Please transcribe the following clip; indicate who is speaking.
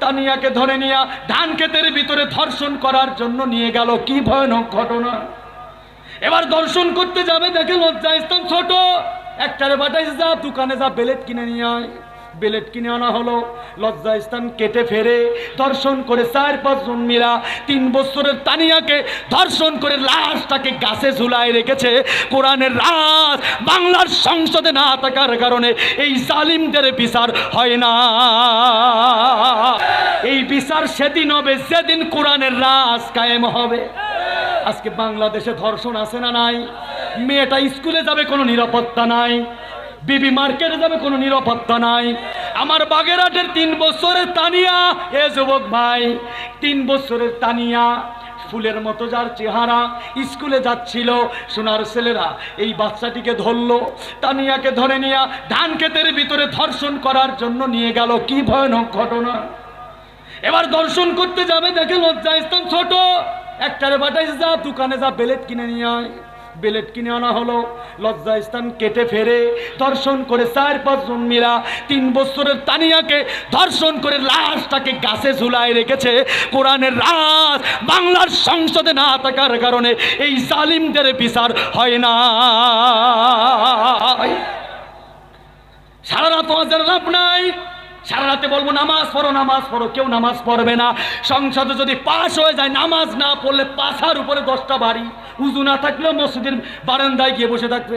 Speaker 1: তানিয়াকে ধরে নিয়ে ধান ক্ষেতের ভিতরে ধর্ষণ করার জন্য নিয়ে গেল। কি ভয়ানক ঘটনা। এবার দর্শন করতে যাবে, দেখে লজ্জা স্থান ছোট। একটারে বাটাইছে যা, দোকানে যা, বেলেট কিনে নিয়ে আয়। বেলেট কিনে আনা হলো। লজ্জা স্থান কেটে ফেরে ধর্ষণ করে চার পাঁচজন মিলা তিন বছরের তানিয়াকে ধর্ষণ করে লাশটাকে গাছে ঝুলায় রেখেছে। কোরআনের রাজ বাংলার সংসদে না থাকার কারণে এই জালিমদের বিচার হয় না। বিচার সেদিন হবে, যেদিন কোরআনের রাজ কায়েম হবে। আজকে বাংলাদেশে ধর্ষণ আছে না নাই? মেয়েটা স্কুলে যাবে, কোনো নিরাপত্তা নাই। বিবি মার্কেটে যাবে, কোনো নিরাপত্তা নাই। আমার বাগেরহাটের তিন বছরের তানিয়া, এ যুবক ভাই, তিন বছরের তানিয়া, ফুলের মতো যার চেহারা, স্কুলে যাচ্ছিল, সোনার ছেলেরা এই বাচ্চাটিকে ধরলো, তানিয়াকে ধরে নিয়ে ধান ক্ষেতের ভিতরে ধর্ষণ করার জন্য নিয়ে গেল। কি ভয়ানক ঘটনা। এবার দর্শন করতে যাবে, দেখে লজ্জা, স্থান ছোট। একটারে বাটাইছে যা, দোকানে যা, বেলেট কিনে নিয়ে আয়। বেলেট কিনে আনা হলো, লজ্জা, স্থান কেটে ফেরে। ধর্ষণ করে চার পাঁচজন মিলা তিন বছরের তানিয়াকে ধর্ষণ করে লাশটাকে গাছে ঝুলায় রেখেছে। কোরআনের রাজ বাংলার সংসদে না থাকার কারণে এই জালিমদের বিচার হয় না। সারা রাত তোমাদের লাভ নাই। সারা রাতে বলব, নামাজ পড়ো নামাজ পড়ো, কেউ নামাজ পড়বে না। সংসদে যদি পাশ হয়ে যায়, নামাজ না পড়লে পাশার উপরে দশটা বাড়ি। উজু না থাকলেও মসজিদের বারান্দায় গিয়ে বসে থাকবে।